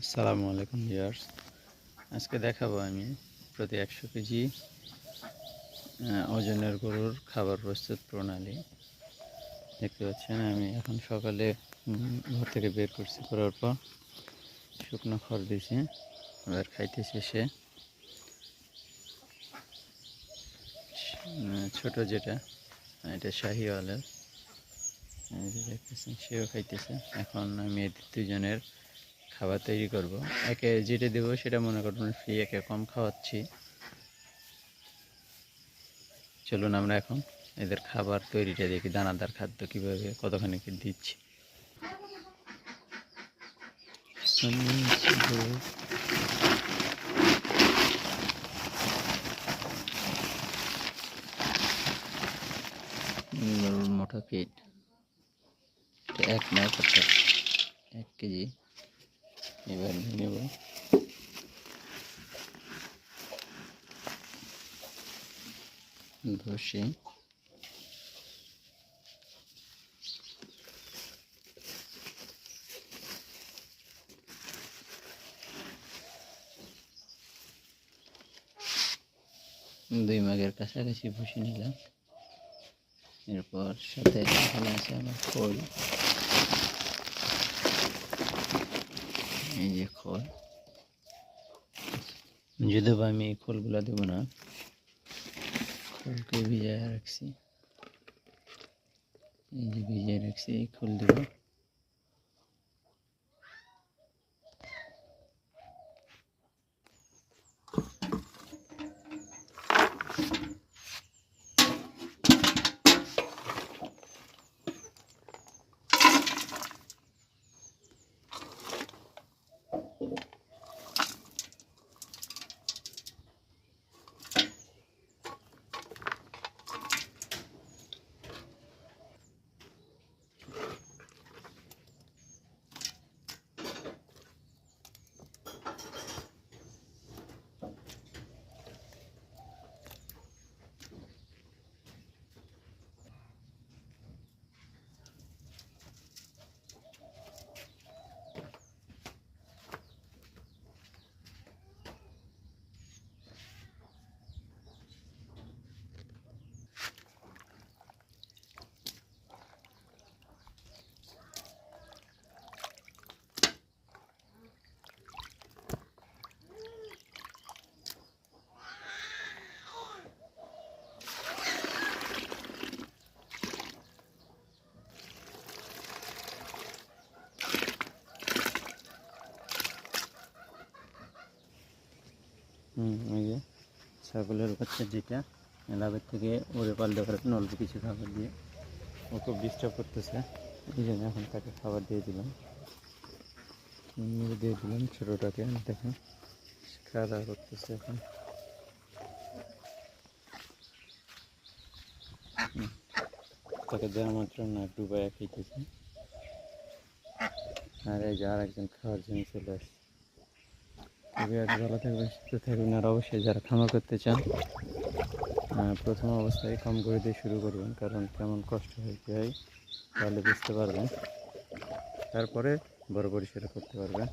আসসালামু আলাইকুম ভিউয়ার্স। আজকে দেখাবো আমি প্রতি একশো কেজি ওজনের গরুর খাবার প্রস্তুত প্রণালী। দেখতে পাচ্ছেন আমি এখন সকালে ঘর থেকে বের করছি করার পর শুকনো খড় দিয়েছি এবার সে উম, ছোট যেটা এটা শাহিওয়ালের। দেখতেছেন সেও খাইতেছে। এখন আমি দুজনের খাবার তৈরি করব। একে যেটা দেবো সেটা মনে করুন ফ্রি একে কম খাওয়াচ্ছি। চলুন আমরা এখন এদের খাবার তৈরিটা দেখি, দানাদার খাদ্য কীভাবে, কতখানি কি দিচ্ছি। মোটা ফিট এক নয় এক কেজি। এবার নেব ভুসি দুই মাগের কাছাকাছি ভুসি নিলাম। এরপর সাথে এখানে আছে আমার খোল এই যে খোল যদিও বা আমি এই খোলগুলো দেবো না খোলকে ভিজায় রাখছি এই যে ভিজিয়ে রাখছি এই খোল দেবো এই যে ছাগলের বাচ্চা যেটা। লাভের থেকে ওরে পালতে পারবেন অল্প কিছু খাবার দিয়ে ও খুব ডিস্টার্ব করতেছে। এই জন্য এখন তাকে খাবার দিয়ে দিলাম। দিয়ে দিলাম ছোটোটাকে, দেখেন। খাওয়া দাওয়া করতেছে এখন। তাকে দেওয়া মাত্র না ডুবাই খাইতেছে। আর এই যে আর একজন খাওয়ার জন্য চলে আসছে। ভালো থাকবেন, সুস্থ থাকবেন, আর অবশ্যই যারা খামার করতে চান প্রথম অবস্থায় কম করে দিয়ে শুরু করবেন, কারণ কেমন কষ্ট হয় হয় তাহলে বুঝতে পারবেন। তারপরে বড় পরিসরে করতে পারবেন।